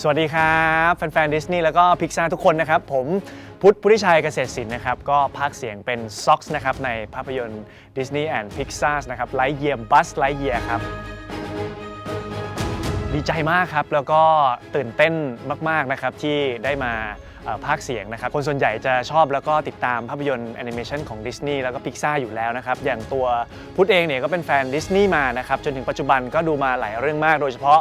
สวัสดีครับแฟนๆดิสนีย์แล้วก็พิกซาทุกคนนะครับ ผมพุทธพุทธิชัยเกษตรศิลป์นะครับ ก็พากย์เสียงเป็นซ็อกส์นะครับในภาพยนตร์ดิสนีย์แอนด์พิกซานะครับไลท์เยียร์บัสไลท์เยียครับ ดีใจมากครับ แล้วก็ตื่นเต้นมาก ๆ นะครับ ที่ได้มาเอ่อพากย์เสียงนะครับ คนส่วนใหญ่จะชอบแล้วก็ติดตามภาพยนตร์แอนิเมชันของดิสนีย์แล้วก็พิกซาอยู่แล้วนะครับ อย่างตัวพุทธเองเนี่ยก็เป็นแฟนดิสนีย์มานะครับ จนถึงปัจจุบันก็ดูมาหลายเรื่องมากโดยเฉพาะ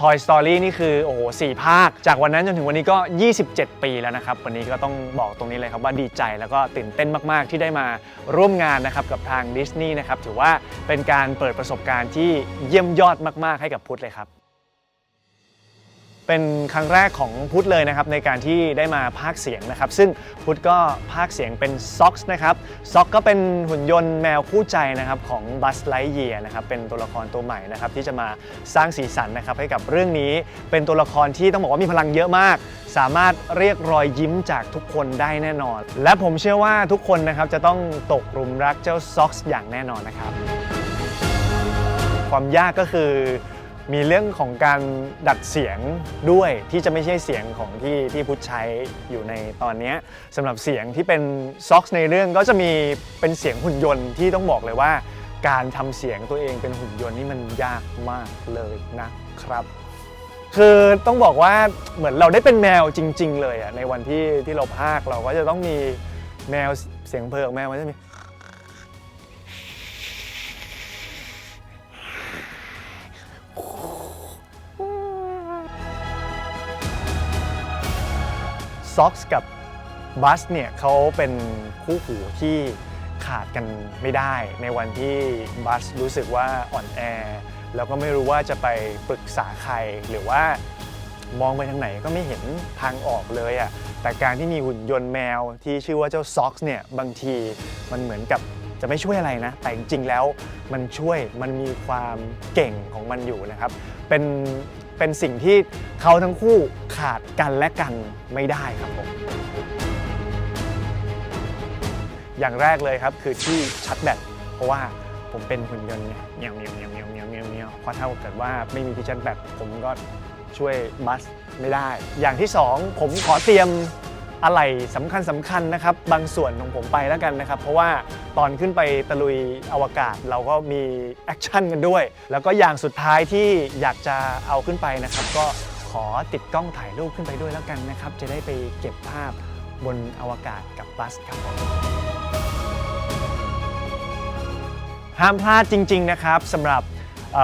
Toy Story นี่คือโอ้โหสี่ภาค จากวันนั้นจนถึงวันนี้ก็ 27 ปีแล้วนะครับ วันนี้ก็ต้องบอกตรงนี้เลยครับว่าดีใจแล้วก็ตื่นเต้นมาก ๆ ที่ได้มาร่วมงานนะครับกับทางดิสนีย์นะครับถือว่าเป็นการเปิดประสบการณ์ที่เยี่ยมยอดมาก ๆ ให้กับพุทธเลยครับ เป็นครั้งแรกของพุทธเลยนะครับในการที่ได้มาพากเสียงนะครับ ซึ่งพุทธก็พากเสียงเป็นซ็อกส์นะครับซ็อกก็เป็นหุ่นยนต์แมวคู่ใจนะครับของบัสไลเยียนะครับเป็นตัวละครตัวใหม่นะครับที่จะมาสร้างสีสันนะครับให้กับเรื่องนี้เป็นตัวละครที่ต้องบอกว่ามีพลังเยอะมาก สามารถเรียกรอยยิ้มจากทุกคนได้แน่นอน และผมเชื่อว่าทุกคนนะครับจะต้องตกหลุมรักเจ้าซ็อกส์อย่างแน่นอนนะครับ ความยากก็คือ มีเรื่องของการดัดเสียงด้วยที่จะไม่ใช่เสียงของที่ที่พุทธใช้อยู่ในตอนนี้สำหรับเสียงที่เป็นซ็อกซ์ในเรื่องก็จะมีเป็นเสียงหุ่นยนต์ที่ต้องบอกเลยว่า การทำเสียงตัวเองเป็นหุ่นยนต์นี่มันยากมากเลยนะครับ คือต้องบอกว่าเหมือนเราได้เป็นแมวจริง ๆ เลยอะในวันที่ที่เราพากเราก็จะต้องมีแมวเสียงเพลงของแมวมันจะมี ซ็อกส์กับบัสเนี่ยเขาเป็นคู่หูที่ขาดกันไม่ได้ ในวันที่บัสรู้สึกว่าอ่อนแอ แล้วก็ไม่รู้ว่าจะไปปรึกษาใครหรือว่ามองไปทางไหนก็ไม่เห็นทางออกเลยอะ่ะแต่การที่มีหุ่นยนต์แมวที่ชื่อว่าเจ้าซ็อกส์เนี่ยบางทีมันเหมือนกับจะไม่ช่วยอะไรนะ แต่จริงๆแล้วมันช่วยมันมีความเก่งของมันอยู่นะครับ เป็น เป็นสิ่งที่เขาทั้งคู่ขาดกันและกันไม่ได้ครับผมอย่างแรกเลยครับคือที่ชัดแบตเพราะว่าผมเป็นหุ่นยนต์เนี่ยเงียวเงียวเงียวเงียวเงียวเงียวเมียวเพราะถ้าเกิดว่าไม่มีที่ชัดแบตผมก็ช่วยบัสไม่ได้ อย่างที่ 2 ผมขอเตรียม อะไรสำคัญสำคัญนะครับ บางส่วนของผมไปแล้วกันนะครับ เพราะว่าตอนขึ้นไปตะลุยอวกาศเราก็มีแอคชั่นกันด้วย แล้วก็อย่างสุดท้ายที่อยากจะเอาขึ้นไปนะครับ ก็ขอติดกล้องถ่ายรูปขึ้นไปด้วยแล้วกันนะครับ จะได้ไปเก็บภาพบนอวกาศกับบัสครับห้ามพลาดจริง ๆ นะครับสำหรับ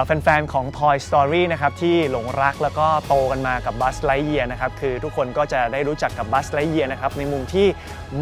แฟนๆของ Toy Story นะครับที่หลงรักแล้วก็โตกันมากับ Buzz Lightyear นะครับคือทุกคนก็จะได้รู้จักกับ Buzz Lightyear นะครับในมุมที่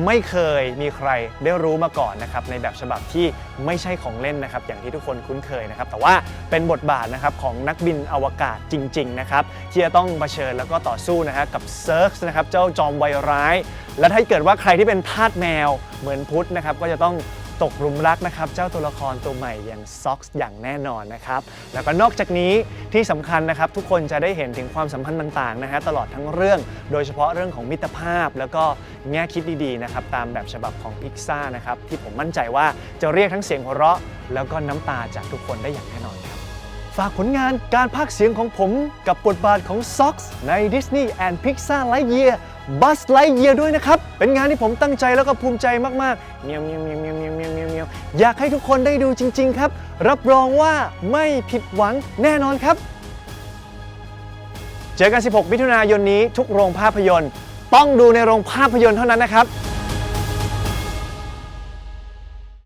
ไม่เคยมีใครได้รู้มาก่อนนะครับในแบบฉบับที่ไม่ใช่ของเล่นนะครับอย่างที่ทุกคนคุ้นเคยนะครับแต่ว่าเป็นบทบาทนะครับของนักบินอวกาศจริงๆนะครับที่จะต้องเผชิญแล้วก็ต่อสู้นะฮะกับเซิร์กนะครับเจ้าจอมไวร้าย และถ้าเกิดว่าใครที่เป็นทาสแมวเหมือนพุทธนะครับก็จะต้อง ตกหลุมรักนะครับเจ้าตัวละครตัวใหม่อย่างซ็อกซ์อย่างแน่นอนนะครับแล้วก็นอกจากนี้ที่สำคัญนะครับทุกคนจะได้เห็นถึงความสัมพันธ์ต่างๆนะฮะตลอดทั้งเรื่อง โดยเฉพาะเรื่องของมิตรภาพ แล้วก็แง่คิดดีๆนะครับตามแบบฉบับของพิกซ่านะครับที่ผมมั่นใจว่าจะเรียกทั้งเสียงหัวเราะ แล้วก็น้ำตาจากทุกคนได้อย่างแน่นอน ฝากผลงานการพากย์เสียงของผมกับบทบาทของ Sox ใน Disney and Pixar Lightyear Buzz Lightyear ด้วยนะครับ เป็นงานที่ผมตั้งใจแล้วก็ภูมิใจมากๆเมียวเมียวเมียวเมียวเมียวเมียวเมียวเมียวอยากให้ทุกคนได้ดูจริง ๆ ครับ รับรองว่าไม่ผิดหวังแน่นอนครับ เจอกัน 16 มิถุนายนนี้ทุกโรงภาพยนตร์ ต้องดูในโรงภาพยนตร์เท่านั้นนะครับ